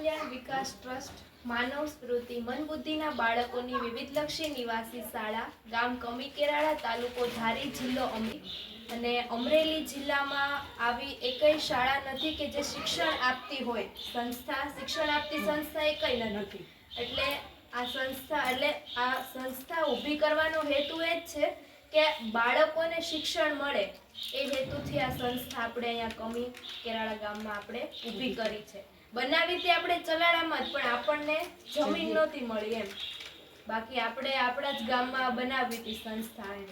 કલ્યાણ વિકાસ trust, માનવ સ્મૃતિ મન બુદ્ધિના બાળકોની વિવિધલક્ષી નિવાસી શાળા, ગામ કમી કેરાળા તાલુકો ધારી જિલ્લો અમરેલી. અને અમરેલી જિલ્લામાં આવી એકય શાળા નથી કે જે શિક્ષણ આપતી હોય. સંસ્થા શિક્ષણ આપતી સંસ્થા એકય નથી. એટલે આ સંસ્થા, એટલે આ સંસ્થા ઊભી કરવાનો હેતુ એ જ છે કે બાળકોને શિક્ષણ મળે. એ હેતુથી આ સંસ્થા આપણે અહીંયા કમી કેરાળા ગામમાં આપણે ઊભી કરી છે. બનાવી તે આપણે ચલાડામાં જ પણ આપણને જમીન નહોતી મળી એમ. બાકી આપણે આપણા જ ગામમાં બનાવી હતી સંસ્થા એમ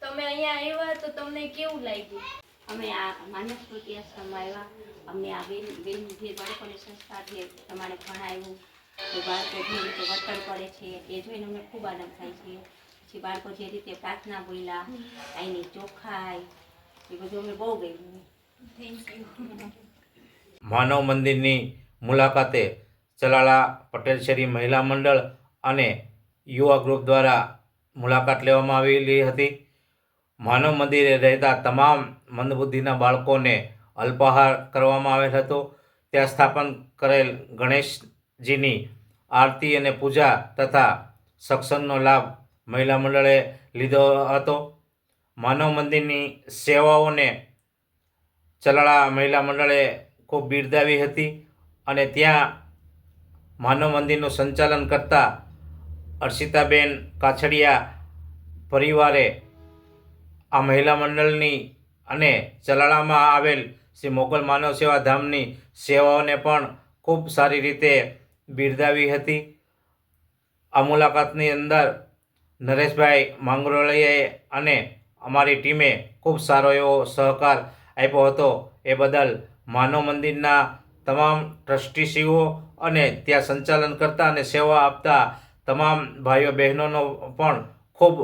તમે અહીંયા આવ્યા તો તમને કેવું લાગ્યું? અમે આ માનવ સ્મૃતિ આશ્રમમાં આવ્યા. અમને આ બેન બેન જે બાળકોની સંસ્થા જે પ્રમાણે ભણાવ્યું કે બાળકો જે રીતે વર્તન કરે છે એ જોઈને અમને ખૂબ આનંદ થાય છે. પછી બાળકો જે રીતે પ્રાર્થના બોલ્યા અહીંની ચોખ્ખાઈ એ બધું અમે બહુ ગયું થેન્ક યુ માનવ મંદિરની મુલાકાતે ચલાળા પટેલ મહિલા મંડળ અને યુવા ગ્રુપ દ્વારા મુલાકાત લેવામાં આવેલી હતી. માનવ મંદિરે રહેતા તમામ મંદબુદ્ધિના બાળકોને અલ્પાહાર કરવામાં આવેલ હતો. ત્યાં સ્થાપન કરેલ ગણેશજીની આરતી અને પૂજા તથા સત્સંગનો લાભ મહિલા મંડળે લીધો હતો. માનવ મંદિરની સેવાઓને ચલાળા મહિલા મંડળે ખૂબ બિરદાવી હતી અને ત્યાં માનવ મંદિરનું સંચાલન કરતા અર્ષિતાબેન કાછડિયા પરિવારે આ મહિલા મંડળની અને ચલાળામાં આવેલ શ્રી મોગલ માનવ સેવા ધામની સેવાઓને પણ ખૂબ સારી રીતે બિરદાવી હતી. આ મુલાકાતની અંદર નરેશભાઈ માંગરોળીએ અને અમારી ટીમે ખૂબ સારો એવો સહકાર આપ્યો હતો. એ બદલ માનવ મંદિરના તમામ ટ્રસ્ટીસીઓ અને ત્યાં સંચાલન કરતા અને સેવા આપતા તમામ ભાઈઓ બહેનોનો પણ ખૂબ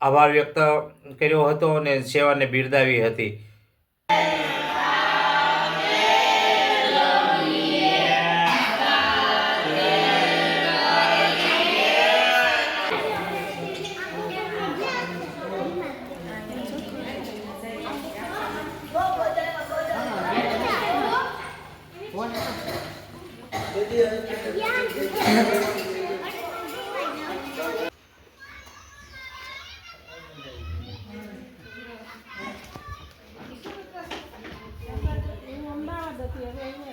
આભાર વ્યક્ત કર્યો હતો અને સેવાને બિરદાવી હતી. Yeah, yeah, yeah.